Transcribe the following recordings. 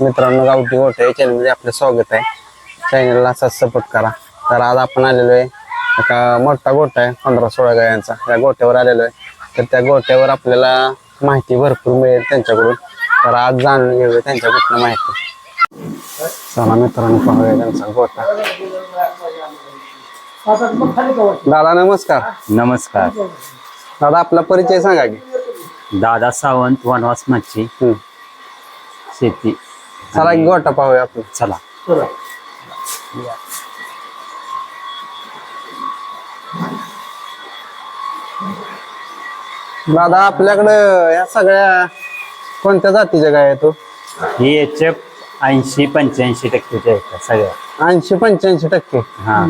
मित्रांनो गावठी गोठा या चॅनलमध्ये आपलं स्वागत आहे. चॅनलला असाच सपोर्ट करा. तर आज आपण आलेलो आहे एका मोठा गोठा आहे पंधरा सोळा गायांचा. त्या गोट्यावर आलेलो आहे. तर त्या गोट्यावर आपल्याला माहिती भरपूर मिळेल त्यांच्याकडून. तर आज जाणून घेऊया त्यांच्याकडून माहिती. चला मित्रांनो पाहूया त्यांचा गोठा. दादा नमस्कार. नमस्कार. दादा आपला परिचय सांगा की. दादा सावंत वनवास मच्छी. शेती. चला एक गोठा पाहूया आपण. चला. दादा आपल्याकडं या सगळ्या कोणत्या जातीच्या गाय आहेत हो? ही एच एफ ऐंशी पंच्याऐंशी टक्केच्या आहेत सगळ्या. ऐंशी पंच्याऐंशी टक्के. हा.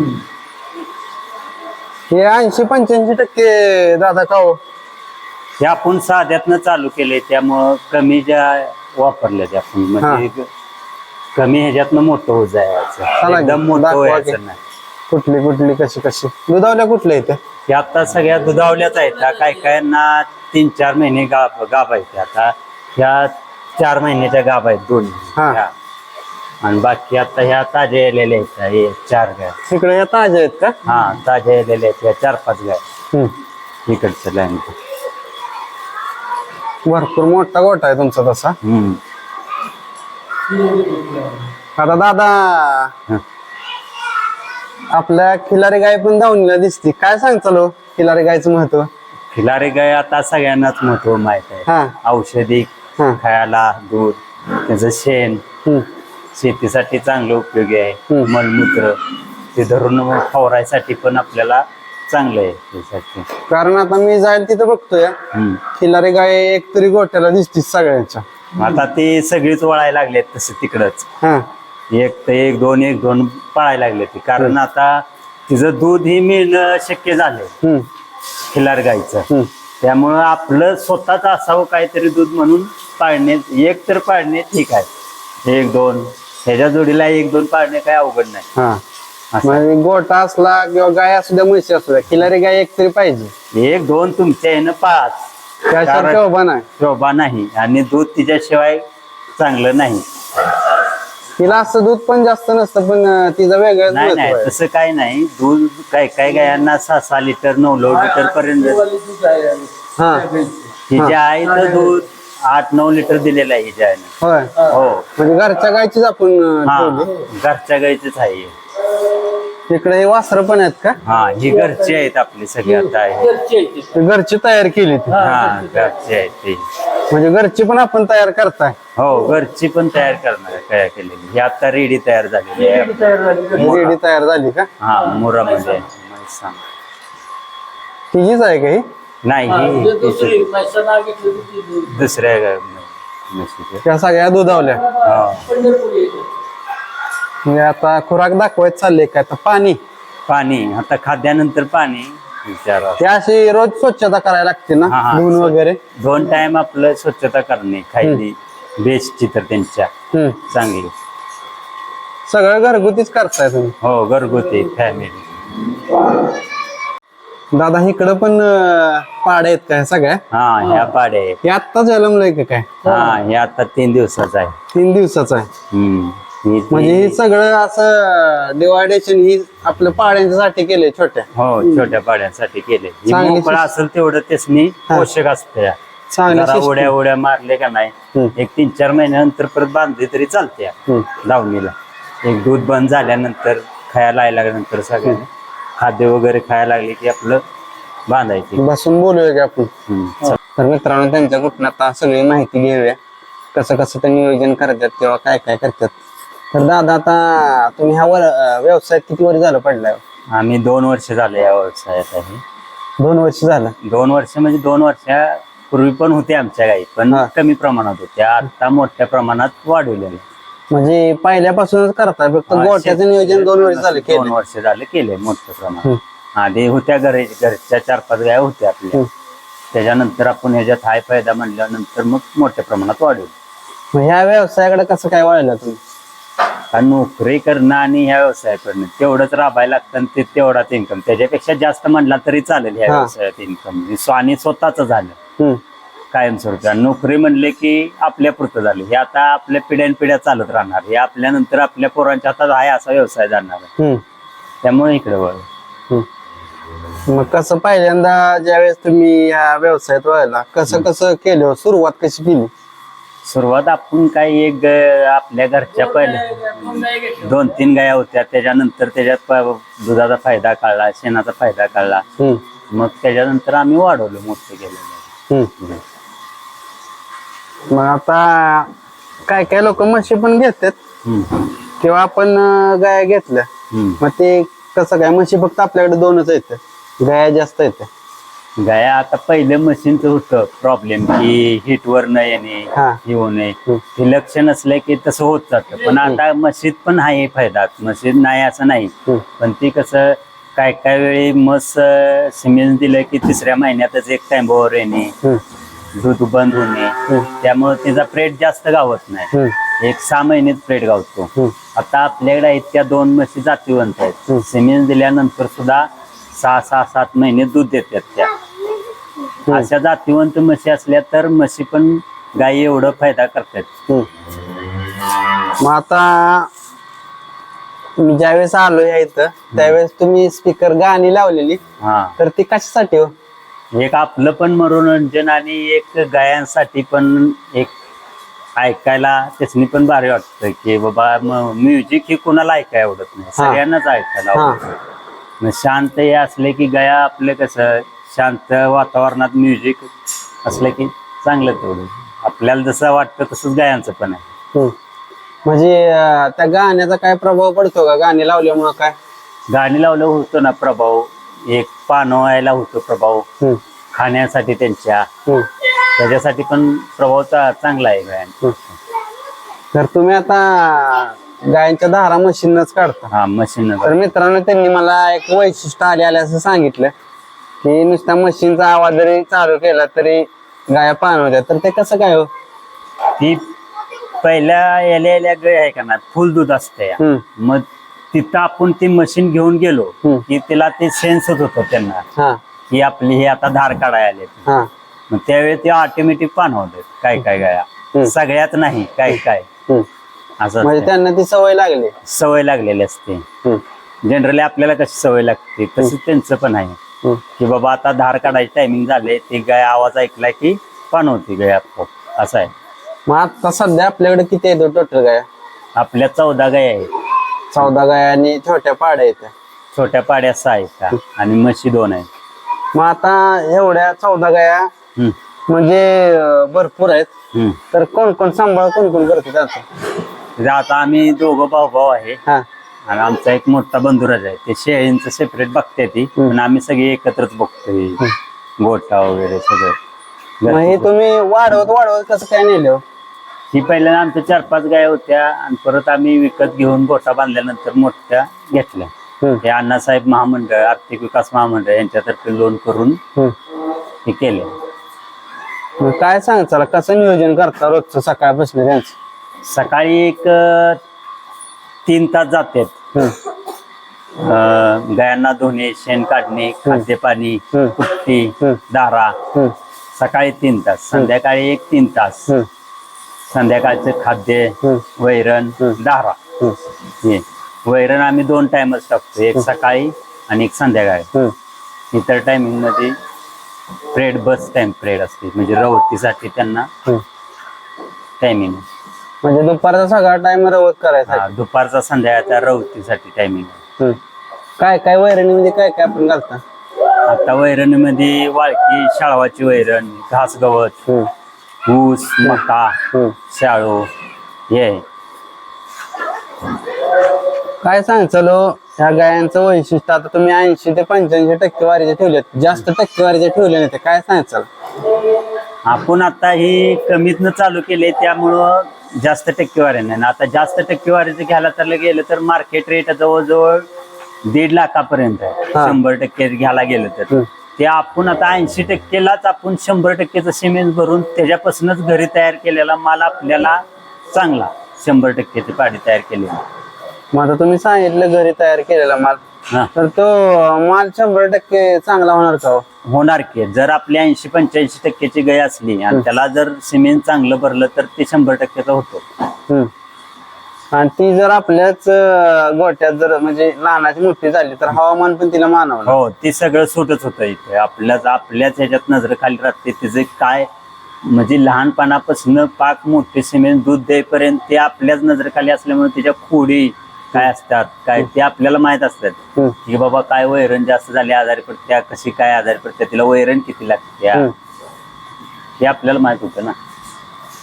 हे ऐंशी पंच्याऐंशी टक्के दादा का हो? हे आपण साध्यातनं चालू केले त्यामुळं कमी ज्या वापरल्या त्या आपण. म्हणजे कमी ह्याच्यातनं मोठं हो जायचं. एकदम मोठं दाखवा की. व्हायचं नाही. कुठली कुठली कशी कशी? दुधावल्या कुठल्या हे आता सगळ्या दुधावल्याच आहेत. हा काय कायांना तीन चार महिने गाभ गाभ आहेत आता. ह्या चार महिन्याच्या गाभ आहेत दोन हा. ह्या. आणि बाकी आता ह्या ताज्या आलेल्या आहेत. हे चार गाय. तिकडे या ताज्या आहेत का? हा ताज्या आलेल्या आहेत. ह्या चार पाच गाय. हम्म. इकडचं लाईन भरपूर मोठा गोठा आहे तुमचा तसा. आता दादा. आपल्या खिलारी गाय पण धावणीला दिसती काय सांगताल? खिलारी गायचं महत्त्व? खिलारी गाय आता सगळ्यांनाच महत्त्व माहीत आहे. हा. औषधी हा. खायला दूध त्याचं शेण. हम्म. शेतीसाठी चांगलं उपयोगी आहे. हम्म. मलमूत्र. ते धरून फवारायसाठी पण आपल्याला चांगलं आहे कारण आता मी जाईल तिथं बघतोय. हम्म. खिलारी गाय एक तरी गोठ्याला दिसतीच सगळ्यांच्या. आता ते सगळीच वळायला लागलेत तसे तिकडच. हा. एक ते एक दोन एक दोन पळायला लागले ते. कारण आता तिचं दूध ही मिळणं शक्य झालंय. हम्म. खिलार गायचं. हम्म. त्यामुळं आपलं स्वतःच असावं काहीतरी दूध म्हणून पाळणे एक तर पाळणे ठीक आहे. एक दोन ह्याच्या जोडीला एक दोन पाळणे काही अवघड नाही. हा. म्हणजे गोठा असला किंवा गाय असू द्या म्हशी असू द्या खिलारी गाय एक तरी पाहिजे. एक दोन तुमच्या ह्यानं पाच. त्याच्यावर कारण- शोभा नाही. शोभा नाही आणि दूध तिच्याशिवाय चांगलं नाही. तिला असं दूध पण जास्त नसतं पण अं, तिचं वेगळंच नाही महत्त्व नाही आहे. तसं काही नाही. दूध काय काय गायांना सहा सहा लिटर नऊ नऊ लिटर पर्यंत हा हिच्या आईचं दूध आठ नऊ लिटर दिलेलं आहे हिच्या आईनं होय. हो. म्हणजे घरच्या गायचीच आपण अं, हा. ठेवली. घरच्या गाईचीच आहे ही. तिकडे हे वासर पण आहेत का? हा ही घरची आहेत आपली सगळी आता आहे. ती. घरची तयार केली ती. हा घरची. आहेत ती. म्हणजे घरची पण आपण तयार करताय. हो घरची पण तयार करणार आहे, काय केलेली. ही आता रेडी तयार झालेली आहे. रेडी तयार झाली. का? हा मुरामध्ये. तिचीच आहे का ही? नाही ही दुसरी- दुसऱ्या गा- म्हशीची. त्या सगळ्या दुधावल्या. हा. म्हणजे आता खुराक दाखवायचं चालले काय? आता पाणी. पाणी. आता खाद्यानंतर पाणी. विचारा. ते अशी रोज स्वच्छता करायला लागते ना? हा, हा. धुवून वगैरे? दोन टाइम आपलं स्वच्छता करणे. खायली. बेस्टची तर त्यांच्या. हम्म. चांगली. सगळं घरगुतीच करताय तुम्ही. हो घरगुती. फॅमिली दादा इकडं पण अं, पाड्या आहेत काय सगळ्या? हा ह्या पाड्या आहेत. हे आत्ता जन्मलंय का काय? हा हे आता तीन दिवसाचा आहे. तीन दिवसाचा आहे. हम्म. म्हणजे हे सगळं असं डिवायडेशन ही आपल्या पाड्यांच्यासाठी केले छोट्या हो छोट्या पाड्यांसाठी केले ही चांगली मोकळा शिस्त. असेल तेवढं त्यासनी हा. पोषक असते चांगली जरा शिस्त. उड्या उड्या मारले का नाही हम्म. एक तीन चार महिन्यानंतर परत बांधली तरी चालते हम्म. लावणीला एक दूध बंद झाल्यानंतर खायला लागल्यानंतर सगळं खाद्य वगैरे खायला लागले की आपलं बांधायचे बसून बोलूया की आपण हम्म. तर मित्रांनो त्यांच्या कुठून आता सगळी माहिती घेऊया कसं कसं ते नियोजन करतात किंवा काय काय करतात तर दादा आता तुम्ही ह्या वर अं, व्यवसायात किती वर्ष झालं पडलाय? आम्ही दोन वर्ष झाले या व्यवसायात आहे दोन वर्ष झालं. दोन वर्ष म्हणजे दोन वर्षापूर्वी पण होते आमच्या गाई पण हा. कमी प्रमाणात होत्या आता मोठ्या प्रमाणात वाढवलेल्या म्हणजे पहिल्यापासूनच करताय फक्त हा, गोठ्याचं नियोजन दोन वर्ष झाले दोन केलं वर्ष झाले केले मोठ्या प्रमाणात. आधी होत्या घरी घरच्या चार पाच गाय होत्या आपल्या. हम्म. त्याच्यानंतर आपण ह्याच्यात हाय फायदा म्हणल्यानंतर मग मोठ्या प्रमाणात वाढवलं. मग ह्या व्यवसायाकडे कसं काय वळलं तुम्ही? कारण नोकरी करणं आणि ह्या व्यवसाय करणं तेवढंच राबायला लागतं आणि ते तेवढाच इन्कम त्याच्यापेक्षा जास्त म्हणला तरी चालेल ह्या हा. व्यवसायात इन्कम आणि स्वतःच झालं. हम्म. कायमस्वरूपी. आणि नोकरी म्हणले की आपल्या पुरतं झाले. हे आता आपल्या पिढ्यान पिढ्या चालत राहणार. हे आपल्यानंतर आपल्या पोरांच्या हातात आहे असा व्यवसाय जाणार आहे. हम्म, त्यामुळे इकडे वळ. मग कसं पहिल्यांदा ज्यावेळेस तुम्ही या व्यवसायात व्हायला कसं कसं केलं? सुरुवात कशी केली? सुरुवात आपण काय एक ग- आपल्या घरच्या पहिले दोन तीन गाया होत्या. त्याच्यानंतर त्याच्यात प- दुधाचा फायदा कळला शेणाचा फायदा कळला. हम्म, मग त्याच्यानंतर आम्ही वाढवलं मोठे केलेलं. हम्म. मग आता काय काय लोक म्हशी पण घेतात. हम्म. किंवा आपण अं, गाया घेतल्या. हम्म. मग ते कसं काय? म्हशी फक्त आपल्याकडे दोनच आहेत. गाया जास्त आहेत. गाया आता पहिलं मशीनचं होतं प्रॉब्लेम की हिटवर न येणे हा. हे होणे हम्म. हे लक्ष नसलं की तसं होत जातं. पण आता मशीद पण आहे फायदा मशीद नाही असं नाही. हम्म. पण ती कसं काय काय वेळी मस सिमेंट दिलं की तिसऱ्या महिन्यातच एक टाइमवर येणे हम्म, दूध बंद होणे. त्यामुळे तिचा प्रेट जास्त गावत नाही. हम्म, एक सहा महिन्यात प्रेट गावतो. हम्म. आता आपल्याकडे आहेत त्या दोन म्हशी जातीवंत हम्म. आहेत सिमेंट दिल्यानंतर सुद्धा सहा सहा सात महिने दूध देतात त्या. अशा जातीवंत म्हशी असल्या तर म्हशी पण गायी एवढं फायदा करतात. मग आता मी ज्यावेळेस आलो या इथं त्यावेळेस तुम्ही स्पीकर गाणी लावलेली. हा. तर ती कशासाठी हो? एक आपलं पण मनोरंजन आणि एक गायांसाठी पण एक ऐकायला त्यासनी पण भारी वाटतं की बाबा म्युझिक ही कोणाला ऐकाय आवडत नाही. सगळ्यांनाच ऐकायला आवडतं. शांत हे असले की गाया आपलं कसं शांत वातावरणात म्युझिक असलं की चांगलं तेवढं. आपल्याला जसं वाटतं तसंच गायांचं पण आहे. हम्म. म्हणजे अं, त्या गाण्याचा काय प्रभाव पडतो का? गाणी लावल्यामुळं काय? गाणी लावलं होतं ना प्रभाव. एक पानं व्हायला होतो प्रभाव. हम्म, खाण्यासाठी त्यांच्या. हम्म, त्याच्यासाठी पण प्रभाव चा- चांगला आहे हम्म. तर तुम्ही आता गायांच्या धारा मशीनच काढता हा मशीन तर मित्रांनो त्यांनी मला एक वैशिष्ट्य आले आले असं सांगितलं. की नुसत्या मशीनचा आवाज जरी चालू केला तरी गाया पाणवत्या तर ते कसं काय हो? ती पहिल्या याल्या याल्या गाय आहे का ना फुल दूध असते. हम्म, मग तिथं आपण ती मशीन घेऊन गेलो हम्म. की तिला ते सेन्सच होतं त्यांना हा. की आपली हे आता धार काढायला आले. हा. मग त्यावेळी ते ऑटोमॅटिक पान होते काय काय हम्म. गाया सगळ्यात नाही काय काय. हम्म. असं म्हणजे. त्यांना ती सवय लागली. सवय लागलेली असते. जनरली आपल्याला कशी सवय लागते? तसं त्यांचं पण आहे. की बाबा आता धार काढायची टायमिंग झाले ती गाय आवाज ऐकला की पान होती गाय आपोआप. असं आहे. मग आता सध्या आपल्याकडे किती येतो टोटल गाया? आपल्या चौदा गाय आहेत. चौदा गाया आणि छोट्या पाड्या येत्या छोट्या पाड्या सहा आहेत का? आणि म्हशी दोन आहेत. मग आता एवढ्या चौदा गाया हम्म, म्हणजे अं, भरपूर आहेत. हम्म. तर कोण कोण सांभाळ कोण कोण करते त्याचं? म्हणजे आता आम्ही दोघं भाऊ भाऊ आहे. हा. आणि आमचा एक मोठा बंधुराज आहे. ते शेळींचं सेपरेट बघते ती पण आम्ही सगळे एकत्रच बघतोय. गोठा वगैरे सगळं. मग हे तुम्ही वाढवत वाढवत कसं काय नेले? हो ही पहिल्यांदा आमच्या चार पाच गाय होत्या. आणि परत आम्ही विकत घेऊन गोठा बांधल्यानंतर मोठ्या घेतल्या. हम्म, हे अण्णासाहेब महामंडळ आर्थिक विकास महामंडळ यांच्यातर्फे लोन करून हम्म. हे केले. मग काय सांग चला कसं नियोजन करता रोजचं सकाळपासून त्यांचं? सकाळी एक अं, तीन तास जातात अं, गायांना धुणे शेण काढणे खाद्य पाणी. कुट्टी. दारा. सकाळी तीन तास संध्याकाळी एक तीन तास. संध्याकाळचं खाद्य. वैरण दारा. हे. वैरण आम्ही दोन टाइमच टाकतो एक सकाळी आणि एक संध्याकाळी. इतर टायमिंगमध्ये प्रेड बस टाइम प्रेड असते म्हणजे रवतीसाठी त्यांना हम्म. टायमिंग. म्हणजे दुपारचा सगळा टाइम रवत करायचा दुपारचा संध्याकाळचा रवतीसाठी टायमिंग. काय काय वैरणीमध्ये काय काय आपण घालता आता वैरणीमध्ये वाळकी शाळवाची वैरण घास गवत हम्म, ऊस मका हम्म. शाळू हे. काय सांग चलो ह्या गायांचं वैशिष्ट्य आता तुम्ही ऐंशी ते पंच्याऐंशी टक्केवारीचे ठेवलेत जास्त टक्केवारीचे ठेवले नाही ते काय सांग चला आपण आता ही कमीतनं चालू केले त्यामुळं जास्त टक्केवारी नाही. आणि आता जास्त टक्केवारीचं घ्यायला तर गेलं तर मार्केट रेट जवळजवळ दीड लाखापर्यंत आहे. हा. शंभर टक्के घ्यायला गेलं तर. ते आपण आता ऐंशी टक्केलाच आपण शंभर टक्केचं सिमेंट भरून त्याच्यापासूनच घरी तयार केलेला माल आपल्याला चांगला. शंभर टक्केची पाडी तयार केलेली. मग आता तुम्ही सांगितलं घरी तयार केलेला माल. हा. तर तो माल शंभर टक्के चांगला होणार का हो? होणार की. जर आपली ऐंशी पंच्याऐंशी टक्क्याची गाय असली आणि त्याला जर सिमेंट चांगलं भरलं तर ते शंभर टक्क्याचा होतो. हम्म. आणि ती जर आपल्याच अं, गोट्यात जर म्हणजे लहानाची मोठी झाली तर हवामान पण तिला मानवलं हो ते सगळं सुटच होतं इथे. आपल्याच आपल्याच ह्याच्यात नजरेखाली राहते. तिचे काय म्हणजे लहानपणापासून पाक मोठे सिमेंट दूध देईपर्यंत ते आपल्याच नजरेखाली असल्यामुळे त्याच्या खोडी काय असतात काय ते आपल्याला माहीत असतात. की बाबा काय वैरण जास्त झाली आजारी पडत्या कशी काय आजारी पडत्या तिला वैरण किती लागते हम्म. हे आपल्याला माहीत होतं ना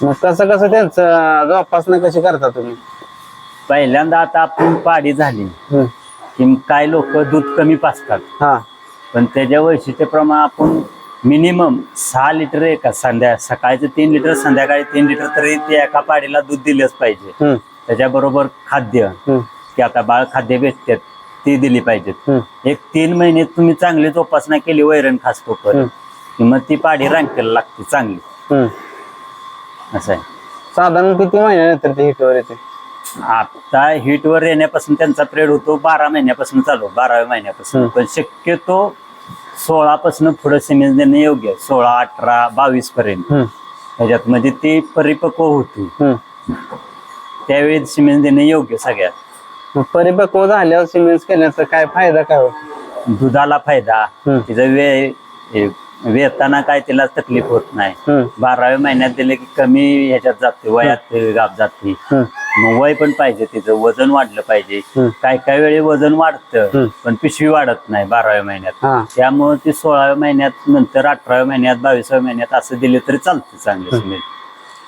मग कसं कसं त्यांचं जोपासना कशी करता तुम्ही पहिल्यांदा आता आपण पाडी झाली. की काय लोक दूध कमी पाचतात हा पण त्याच्या वैशिष्ट्यप्रमाणे आपण मिनिमम सहा लिटर एका संध्या सकाळचं तीन लिटर संध्याकाळी तीन लिटर तरी ते एका पाडीला दूध दिलंच पाहिजे. त्याच्याबरोबर खाद्य. की आता बाळ खाद्य भेटतात ती दिली पाहिजेत. एक तीन महिने तुम्ही चांगली जोपासना केली वैरण खास की मग ती पाडी रांकेला लागते चांगली. असं आहे साधारण किती महिन्यानंतर ते हिटवर येते आता हिटवर येण्यापासून त्यांचा पिरियड होतो बारा महिन्यापासून चालू बाराव्या महिन्यापासून. पण शक्यतो सोळा पासून पुढे सिमेंट देणे योग्य. सोळा अठरा बावीस पर्यंत हम्म. ह्याच्यात म्हणजे ती परिपक्व होती. त्यावेळी सिमेंट देणे योग्य सगळ्यात मग परिपक्व झाल्यावर सिमेंट केल्याचा काय फायदा काय हो? दुधाला फायदा. हम्म. तिचं वे हे वेताना काय तिला तकलीफ होत नाही. हम्म. बाराव्या महिन्यात दिले की कमी ह्याच्यात जाते वयात गाप जाते. मग वय पण पाहिजे तिचं वजन वाढलं पाहिजे. काय काय वेळी वजन वाढतं. पण पिशवी वाढत नाही बाराव्या महिन्यात. हा. त्यामुळे ती सोळाव्या महिन्यात नंतर अठराव्या महिन्यात बावीसाव्या महिन्यात असं दिले तरी चालतं चांगलं सिमेंट.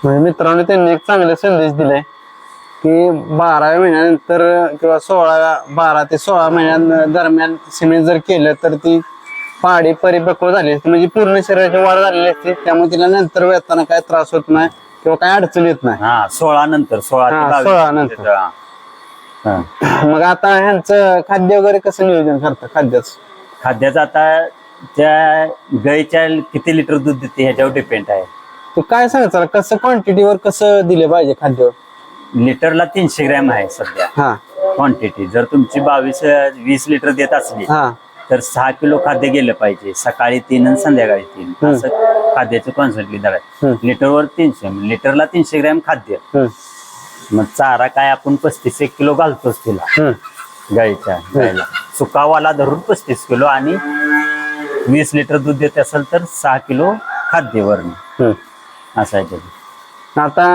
म्हणजे मित्रांनो त्यांनी एक चांगला संदेश दिलाय. की बाराव्या महिन्यानंतर किंवा सोळाव्या बारा ते सोळा महिन्या दरम्यान सिमेंट जर केलं तर ती पाडी परिपक्व झाली असते म्हणजे पूर्ण शरीराची वाढ झालेली असते त्यामुळे तिला नंतर वेळताना काय त्रास होत नाही किंवा काय अडचण येत नाही हा सोळा नंतर सोळा ते हा, बावीस सोळा नंतर. हा. हा. मग आता ह्यांचं खाद्य वगैरे कसं नियोजन करतं खाद्याचं खाद्याचं आता त्या गाईच्या किती लिटर दूध देते ह्याच्यावर डिपेंड आहे तू काय सांगायचं कसं क्वांटिटीवर कसं दिलं पाहिजे खाद्य लिटरला तीनशे ग्रॅम आहे सध्या. हा. क्वांटिटी जर तुमची बावीस वीस लिटर देत असली हा. तर सहा किलो खाद्य गेलं पाहिजे. सकाळी तीन आणि संध्याकाळी तीन. असं खाद्याचं कॉन्सन्ट्रेटली दर आहे. लिटरवर तीनशे. लिटरला तीनशे ग्रॅम खाद्य. मग चारा काय आपण पस्तीस एक किलो घालतोच तिला. गाईच्या गायला सुकावाला धरून पस्तीस किलो आणि वीस लिटर दूध देत असेल तर सहा किलो खाद्य वरण. असं आहे. आता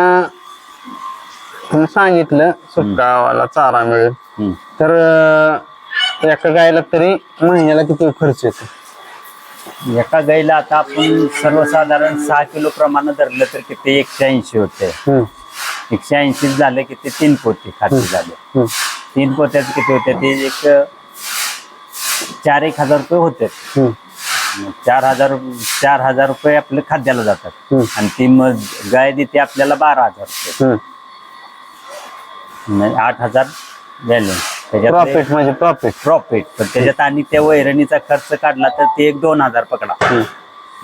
सांगितलं सुकावाला चारा मिळेल. तर एका गायला तरी महिन्याला किती खर्च येतो? एका गाईला आता आपण सर्वसाधारण सहा किलो प्रमाणे धरलं तर किती एकशे ऐंशी होते. एकशे ऐंशी झाले की ते तीन पोते खाद्य झाले. तीन पोत्यात किती होते? ते एक चार एक हजार रुपये होते. चार हजार चार हजार रुपये आपल्या खाद्याला जातात. आणि ती मग गाय देते आपल्याला बारा हजार रुपये. आठ हजार बॅलन्स त्याच्यात प्रॉफिट म्हणजे प्रॉफिट प्रॉफिट पण त्याच्यात आणि त्या वैरणीचा खर्च काढला तर ते एक दोन हजार पकडा.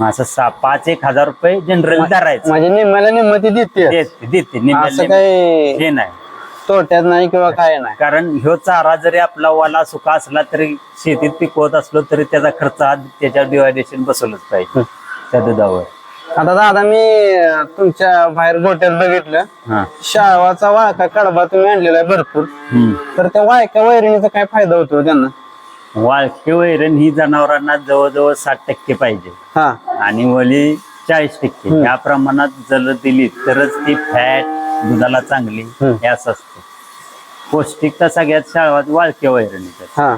मग असं सहा पाच एक हजार रुपये जनरल धरायचं. म्हणजे निम्म्याला निम्म ती देते. देते देते. निम्म्या- असं निम्म्या. काही हे नाही. तोट्यात नाही किंवा काय नाही. कारण ह्यो चारा जरी आपला वाला सुका असला तरी शेतीत पिकवत असलो तरी त्याचा खर्च हा त्याच्या डिवायडेशन बसवलंच पाहिजे. त्या दुधावर. आता दादा मी अं, तुमच्या बाहेर गोट्यात बघितलं. हा. शाळवाचा वाळका कडबा तुम्ही आणलेला आहे भरपूर. तर त्या वाळक्या वैरणीचा काय फायदा होतो त्यांना? वाळके वैरण ही जनावरांना जवळजवळ साठ टक्के पाहिजे. हा. आणि वली चाळीस टक्के. या प्रमाणात जर दिली तरच ती फॅट दुधाला चांगली. हे असं असतं. पौष्टिकता सगळ्यात शाळवात वाळके वैरणीचं हा.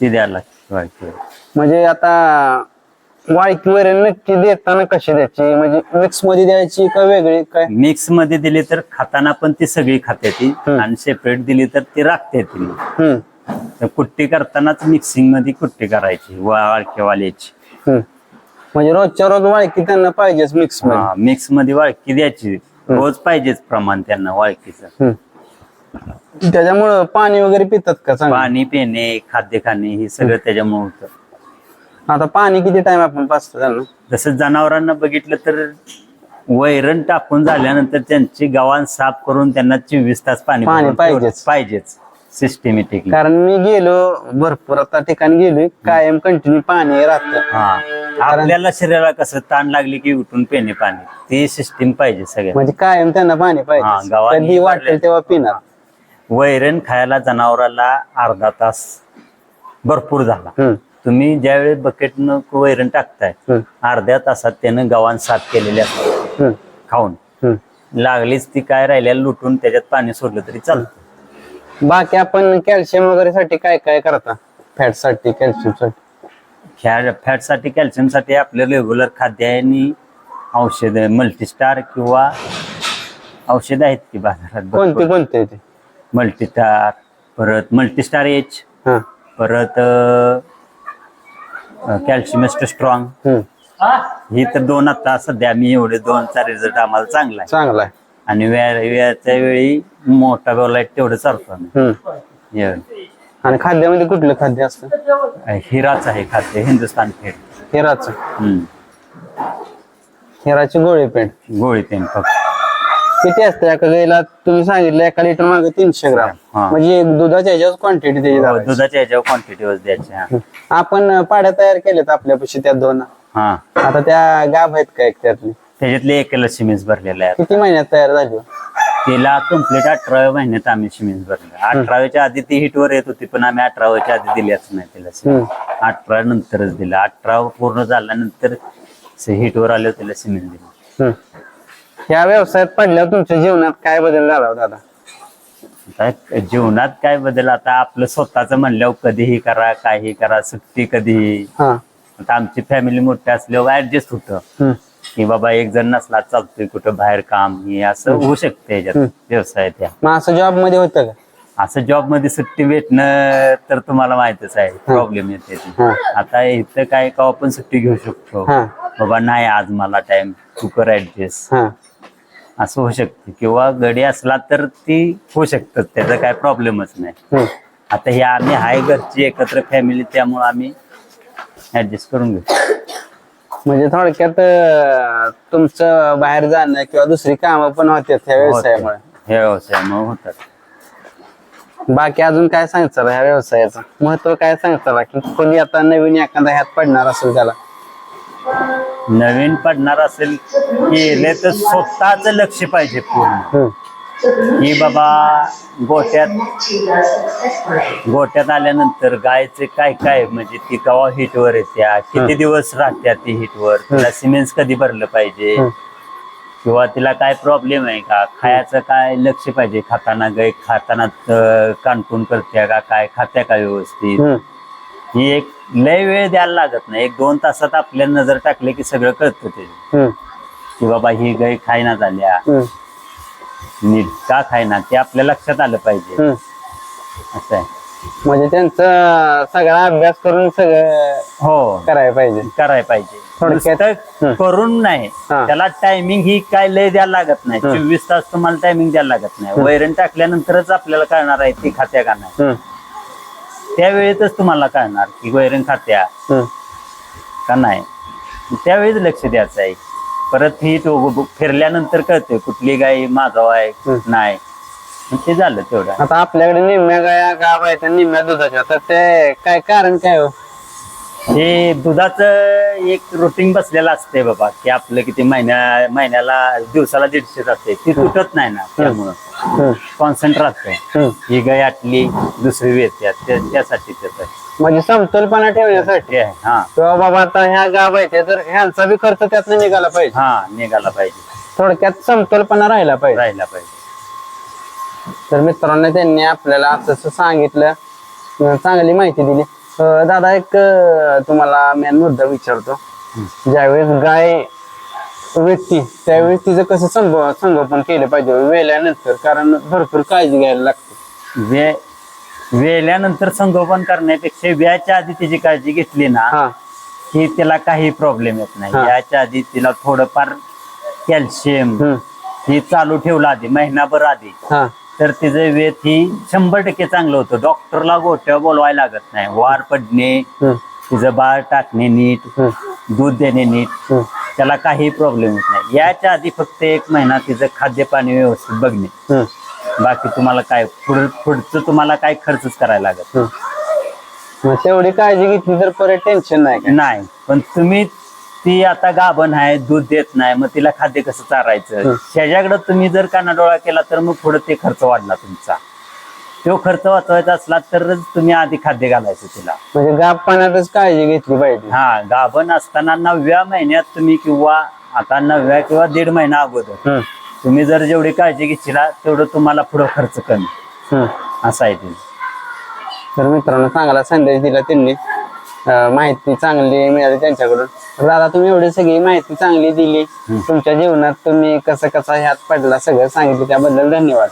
ती द्यायला लागते वाळके वैरण. म्हणजे आता वाळकी वैरण नक्की देताना कशी द्यायची? म्हणजे मिक्समध्ये द्यायची का वेगळी? काय? मिक्समध्ये दिली तर खाताना पण ती सगळी खाते ती. आणि सेपरेट दिली तर ती राखते ती. हम्म. तर कुट्टी करतानाच मिक्सिंगमध्ये कुट्टी करायची. वाळके वाल्याची. हम्म. म्हणजे रोजच्या रोज वाळकी त्यांना पाहिजेच मिक्समध्ये. मिक्समध्ये वाळकी द्यायची. रोज पाहिजेच प्रमाण त्यांना वाळकीचं. हम्म. त्याच्यामुळं पाणी वगैरे पितात का चांगलं? पाणी पिणे खाद्य खाणे हे सगळं त्याच्यामुळे होतं. आता पाणी किती टाइम आपण पाचतो त्यांना तसं जनावरांना बघितलं तर वैरण टाकून झाल्यानंतर त्यांची गव्हाण साफ करून त्यांना चोवीस तास पाणी पाणी भरून पाहिजेच. ठेवलं- पाहिजेच. सिस्टमॅटिकली कारण मी गेलो भरपूर आता ठिकाणी गेलोय कायम कंटिन्यू पाणी राहतं हा. आपल्याला शरीराला कसं ताण लागली की उठून पेणे पाणी. ती सिस्टीम पाहिजे सगळ्या म्हणजे कायम त्यांना पाणी हा, पाहिजे. गावात कधी वाटेल तेव्हा पिणार. वैरण खायला जनावराला अर्धा तास भरपूर झाला. हम्म, तुम्ही ज्यावेळी बकेटनं वैरण टाकताय अर्ध्या तासात त्यानं गव्हाण साफ केलेले असतात खाऊन. लागलीच ती काय राहिल्याला लुटून त्याच्यात पाणी सोडलं तरी चालतं. बाकी आपण कॅल्शियम वगैरे साठी काय काय करता? फॅटसाठी कॅल्शियमसाठी फॅट फॅटसाठी कॅल्शियमसाठी आपलं रेग्युलर खाद्य आणि औषध मल्टीस्टार किंवा औषध आहेत की बाजारात कोणते कोणते मल्टीस्टार परत मल्टीस्टार एच परत कॅल्शियमिस्ट स्ट्रॉंग ही तर दोन आता सध्या मी एवढे दोनचा रिझल्ट आम्हाला चांगला आहे. चांगला आहे. आणि व्या व्याच्या वेळी मोठा लाइट तेवढं चालतो. आम्ही आणि खाद्यामध्ये कुठलं खाद्य असतं? हिराच आहे खाद्य हिंदुस्तान फेड हिराचं. हम्म. हिराची गोळी पेंट गोळी तेन फक्त. किती असते? एका गाईला तुम्ही सांगितलं एका लिटर मागे तीनशे ग्राम. हा. म्हणजे एक दुधाच्या ह्याच्यावर क्वांटिटी त्याची हो. दुधाच्या ह्याच्यावर क्वांटिटी द्यायची हा. आपण पाड्या तयार केल्यात आपल्यापाशी त्या दोन. हा. आता त्या गाभ आहेत का एक त्यातली? त्याच्यातले एकेला सिमेंट भरलेला आहे किती महिन्यात तयार झाली? तिला कंप्लीट अठराव्या महिन्यात आम्ही सिमेंट भरलं अठराव्याच्या आधी ती हिटवर येत होती पण आम्ही अठराव्याच्या आधी दिल्याच नाही तिला हम्म. अठरा नंतरच दिलं. अठरा पूर्ण झाल्यानंतर हिटवर आल्यावर तिला सिमेंट दिलं. हम्म. या व्यवसायात पडल्यावर तुमच्या जीवनात काय बदल झाला हो दादा आता जीवनात काय बदल? आता आपलं स्वतःच म्हणल्यावर कधीही करा काही करा सुट्टी कधीही. हा. आता आमची फॅमिली मोठी असल्यावर ऍडजस्ट होतं. हम्म. की बाबा एक जण नसला चालतोय कुठं बाहेर काम हे असं होऊ शकतं याच्यात व्यवसायात या. मग असं जॉबमध्ये होतं का? असं जॉबमध्ये सुट्टी भेटणं तर तुम्हाला माहितच आहे प्रॉब्लेम येते. ते. हा. आता इथं काय का आपण सुट्टी घेऊ शकतो? हा. बाबा नाही आज मला टाइम तू कर ऍडजस्ट हा. असं होऊ शकते. किंवा गडी असला तर ती होऊ शकतं. त्याचा काय प्रॉब्लेमच नाही. आता हे आम्ही हाय घरची एकत्र फॅमिली त्यामुळे आम्ही ऍडजस्ट करून घेतो म्हणजे थोडक्यात अं, तुमचं बाहेर जाणं किंवा दुसरी कामं पण होतात ह्या व्यवसायामुळे. हे व्यवसायामुळे होतात. बाकी अजून काय सांगताल ह्या व्यवसायाचं? महत्त्व काय सांगताल की कोणी आता नवीन एखादा ह्यात पडणार असेल त्याला? नवीन पडणार असेल केले तर स्वतःच लक्ष पाहिजे पूर्ण. की बाबा गोट्यात गोट्यात आल्यानंतर गायचे काय काय? म्हणजे ती कवा हिटवर येत्या? किती दिवस राहत्या ती हिटवर? तिला सिमेंट कधी भरलं पाहिजे. किंवा तिला काय प्रॉब्लेम आहे का? खायचं काय लक्ष पाहिजे? खाताना गाय खाताना अं, कानपून करत्या का? काय खात्या का व्यवस्थित. ही एक लय वेळ द्यायला लागत नाही एक दोन तासात आपल्या नजर टाकले की सगळं कळतं ते. की बाबा ही गाय खायना झाल्या. नीट का खायना ते आपल्या लक्षात आलं पाहिजे. असं आहे म्हणजे त्यांचा सगळा अभ्यास करून सगळं हो करायला पाहिजे करायला पाहिजे थोडक्यात-. करून नाही. त्याला टायमिंग ही काय लय द्यायला लागत नाही. चोवीस तास तुम्हाला टायमिंग द्यायला लागत नाही वैरण टाकल्यानंतरच आपल्याला कळणार आहे ती खात्या का नाही. त्यावेळेतच तुम्हाला कळणार की वैरण खात्या. का नाही. त्यावेळीच लक्ष द्यायचं आहे. परत ही तो फिरल्यानंतर कळते कुठली गाय मागाव आहे. नाही. ते झालं तेवढं. आता आपल्याकडे निम्म्या गाया गाव आहेत आणि निम्म्या दुधाच्या. तर ते काय कारण काय हो? हे दुधाचं एक रुटीन बसलेलं असते बाबा की आपलं किती महिन्या महिन्याला दिवसाला दीडशे असते ती तुटत नाही ना त्यामुळं. हम्म. कॉन्सन्ट राहतं हम्म. ही गाय आटली दुसरी वेत्या त्यासाठी त्याचं म्हणजे समतोलपणा ठेवण्यासाठी. आहे हा. किंवा बाबा आता ह्या गाव आहेत तर ह्यांचा बी खर्च त्यातनं निघाला पाहिजे. हा निघाला पाहिजे. थोडक्यात समतोलपणा राहिला पाहिजे. राहिला पाहिजे. तर मित्रांनो त्यांनी आपल्याला असं सांगितलं. चांगली माहिती दिली. अं, दादा एक अं, तुम्हाला मेन मुद्दा विचारतो. ज्यावेळेस गाय व्यक्ती त्यावेळेस तिचं कसं संभ संगोपन केलं पाहिजे वेल्यानंतर? कारण भरपूर काळजी घ्यायला लागते. वे वेल्यानंतर संगोपन करण्यापेक्षा व्याच्या आधी तिची काळजी घेतली ना हा. की तिला काही प्रॉब्लेम येत नाही. हा. याच्या आधी तिला थोडंफार कॅल्शियम हम्म, ही चालू ठेवलं आधी महिनाभर आधी. हा. तर तिचं वेत ही शंभर टक्के चांगलं होतं. डॉक्टरला गोट्या बोलवायला लागत नाही. वार पडणे तिचं बाळ टाकणे नीट दूध देणे नीट त्याला काही प्रॉब्लेम होत नाही. याच्या आधी फक्त एक महिना तिचं खाद्यपाणी व्यवस्थित बघणे. बाकी तुम्हाला काय पुढं पुढचं तुम्हाला काय खर्चच करायला लागत तेवढी काळजी घेतली तर परत टेन्शन नाही नाही. पण तुम्ही ती आता गाभण आहे दूध देत नाही मग तिला खाद्य कसं चारायचं? त्याच्याकडे तुम्ही जर कानाडोळा केला तर मग पुढे ते खर्च वाढला तुमचा. तो खर्च वाचवायचा असला तरच तुम्ही आधी खाद्य घालायचं तिला. म्हणजे गापपणातच काळजी घेतली पाहिजे. हा गाभण असताना नवव्या महिन्यात तुम्ही किंवा आता नवव्या किंवा दीड महिना अगोदर. तुम्ही जर जेवढी काळजी घेतला तेवढं तुम्हाला पुढं खर्च कमी. असा आहे ते. तर मित्रांनो चांगला संदेश दिला त्यांनी. माहिती चांगली मिळाली त्यांच्याकडून. दादा तुम्ही एवढी सगळी माहिती चांगली दिली. तुमच्या जीवनात तुम्ही कसं कसं ह्यात पडला सगळं सांगितलं. त्याबद्दल धन्यवाद.